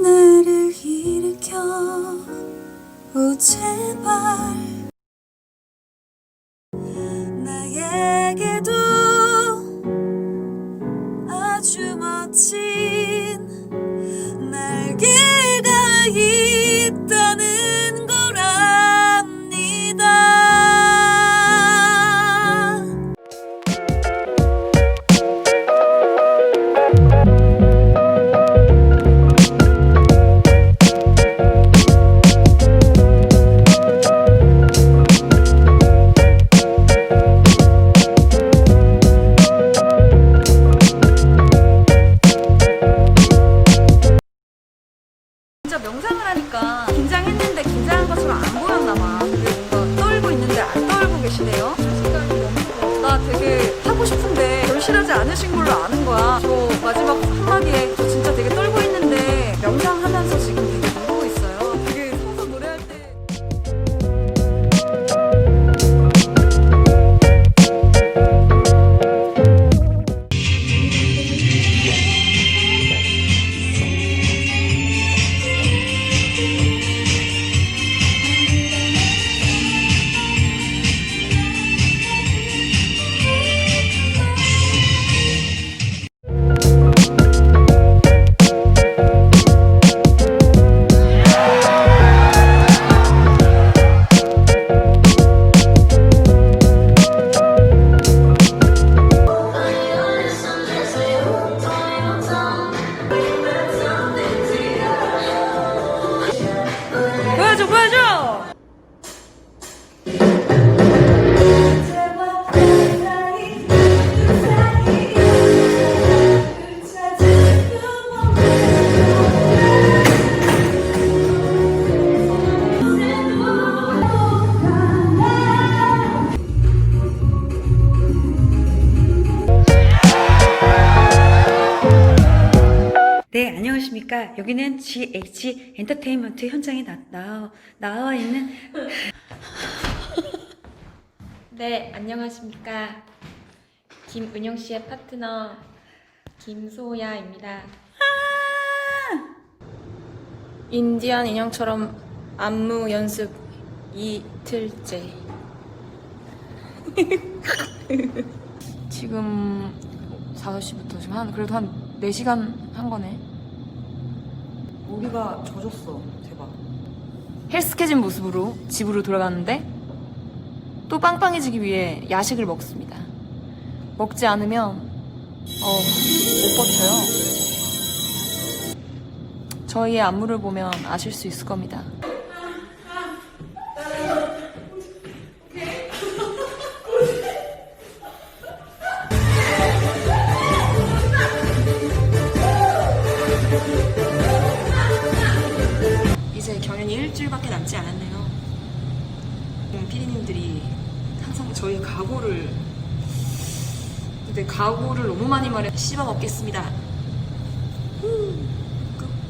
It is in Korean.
나를 일으켜. 오 제발 진짜 명상을 하니까 긴장했는데 긴장한 것처럼 안 보였나 봐. 되게 뭔가 떨고 있는데 안 떨고 계시네요. 자신감이 너무 나 되게 하고 싶은데 절실하지 않으신 걸로 아는 거야. 안녕하십니까. 여기는 GH 엔터테인먼트 현장에 나, 나, 나와 있는 네, 안녕하십니까. 김은영 씨의 파트너 김소야입니다. 인디안 인형처럼 안무 연습 이틀째. 지금 5시부터 지금 한 그래도 한 4시간 한 거네. 우리가 젖었어. 대박. 헬스케진 모습으로 집으로 돌아가는데 또 빵빵해지기 위해 야식을 먹습니다. 먹지 않으면 어, 못 버텨요. 저희의 안무를 보면 아실 수 있을 겁니다. 이제 경연이 일주일밖에 남지 않았네요. 음, 피디님들이 항상 저희 각오를 근데 각오를 너무 많이 말해 씹어 먹겠습니다. 후, 끝